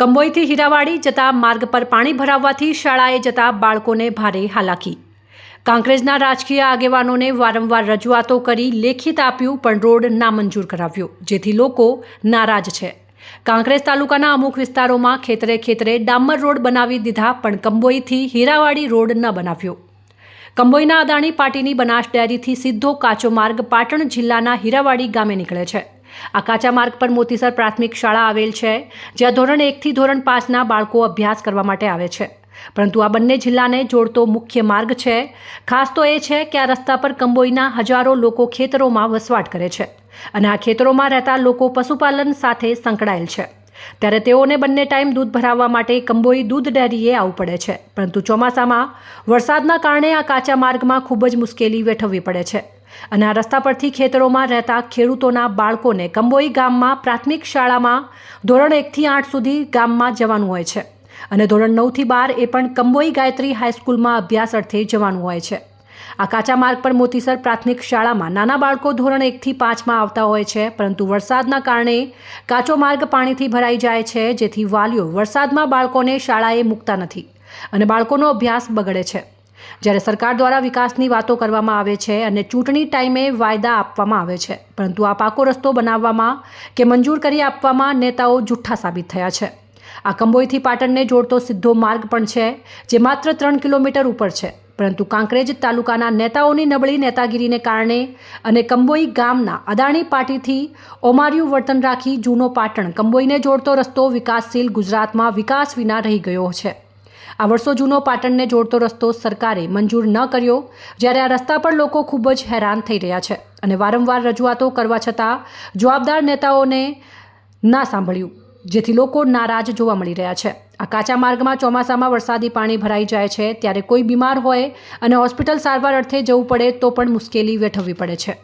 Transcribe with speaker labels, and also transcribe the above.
Speaker 1: કંબોઈથી હીરાવાડી જતા માર્ગ પર પાણી ભરાવવાથી શાળાએ જતા બાળકોને ભારે હાલાકી. કાંકરેજના રાજકીય આગેવાનોને વારંવાર રજૂઆતો કરી લેખિત આપ્યું, પણ રોડ નામંજૂર કરાવ્યો, જેથી લોકો નારાજ છે. કાંકરેજ તાલુકાના અમુક વિસ્તારોમાં ખેતરે ખેતરે ડામર રોડ બનાવી દીધા, પણ કંબોઈથી હીરાવાડી રોડ ન બનાવ્યો. કંબોઈના અદાણી પાર્ટીની બનાસ ડેરીથી સીધો કાચો માર્ગ પાટણ જિલ્લાના હીરાવાડી ગામે નીકળે છે. આ કાચા માર્ગ પર મોતીસર પ્રાથમિક શાળા આવેલ છે, જ્યાં ધોરણ એકથી ધોરણ પાંચના બાળકો અભ્યાસ કરવા માટે આવે છે. પરંતુ આ બંને જિલ્લાને જોડતો મુખ્ય માર્ગ છે. ખાસ તો એ છે કે આ રસ્તા પર કંબોઈના હજારો લોકો ખેતરોમાં વસવાટ કરે છે અને આ ખેતરોમાં રહેતા લોકો પશુપાલન સાથે સંકળાયેલ છે. ત્યારે તેઓને બંને ટાઈમ દૂધ ભરાવવા માટે કંબોઈ દૂધ ડેરીએ આવવું પડે છે. પરંતુ ચોમાસામાં વરસાદના કારણે આ કાચા માર્ગમાં ખૂબ જ મુશ્કેલી વેઠવવી પડે છે. અને આ રસ્તા પરથી ખેતરોમાં રહેતા ખેડૂતોના બાળકોને કંબોઈ ગામમાં પ્રાથમિક શાળામાં ધોરણ એકથી આઠ સુધી ગામમાં જવાનું હોય છે. અને ધોરણ નવથી બાર એ પણ કંબોઈ ગાયત્રી હાઈસ્કૂલમાં અભ્યાસ અર્થે જવાનું હોય છે. આ કાચા માર્ગ પર મોતીસર પ્રાથમિક શાળામાં નાના બાળકો ધોરણ એકથી પાંચમાં આવતા હોય છે, પરંતુ વરસાદના કારણે કાચો માર્ગ પાણીથી ભરાઈ જાય છે, જેથી વાલીઓ વરસાદમાં બાળકોને શાળાએ મૂકતા નથી અને બાળકોનો અભ્યાસ બગડે છે. જ્યારે સરકાર દ્વારા વિકાસની વાતો કરવામાં આવે છે અને ચૂંટણી ટાઈમે વાયદા આપવામાં આવે છે. પરંતુ આ પાકો રસ્તો બનાવવામાં કે મંજૂર કરી આપવામાં નેતાઓ જુઠ્ઠા સાબિત થયા છે. આ કંબોઈથી પાટણને જોડતો સીધો માર્ગ પણ છે, જે માત્ર ત્રણ કિલોમીટર ઉપર છે. પરંતુ કાંકરેજ તાલુકાના નેતાઓની નબળી નેતાગીરીને કારણે અને કંબોઈ ગામના અદાણી પાર્ટીથી ઓમાર્યું વર્તન રાખી જૂનો પાટણ કંબોઈને જોડતો રસ્તો વિકાસશીલ ગુજરાતમાં વિકાસ વિના રહી ગયો છે. આ વર્ષો જૂનો પાટણને જોડતો રસ્તો સરકારે મંજૂર ન કર્યો, જ્યારે આ રસ્તા પર લોકો ખૂબ જ હેરાન થઈ રહ્યા છે અને વારંવાર રજૂઆતો કરવા છતાં જવાબદાર નેતાઓને ના સાંભળ્યું, જેથી લોકો નારાજ જોવા મળી રહ્યા છે. આ કાચા માર્ગમાં ચોમાસામાં વરસાદી પાણી ભરાઈ જાય છે, ત્યારે કોઈ બીમાર હોય અને હોસ્પિટલ સારવાર અર્થે જવું પડે તો પણ મુશ્કેલી વેઠવવી પડે છે.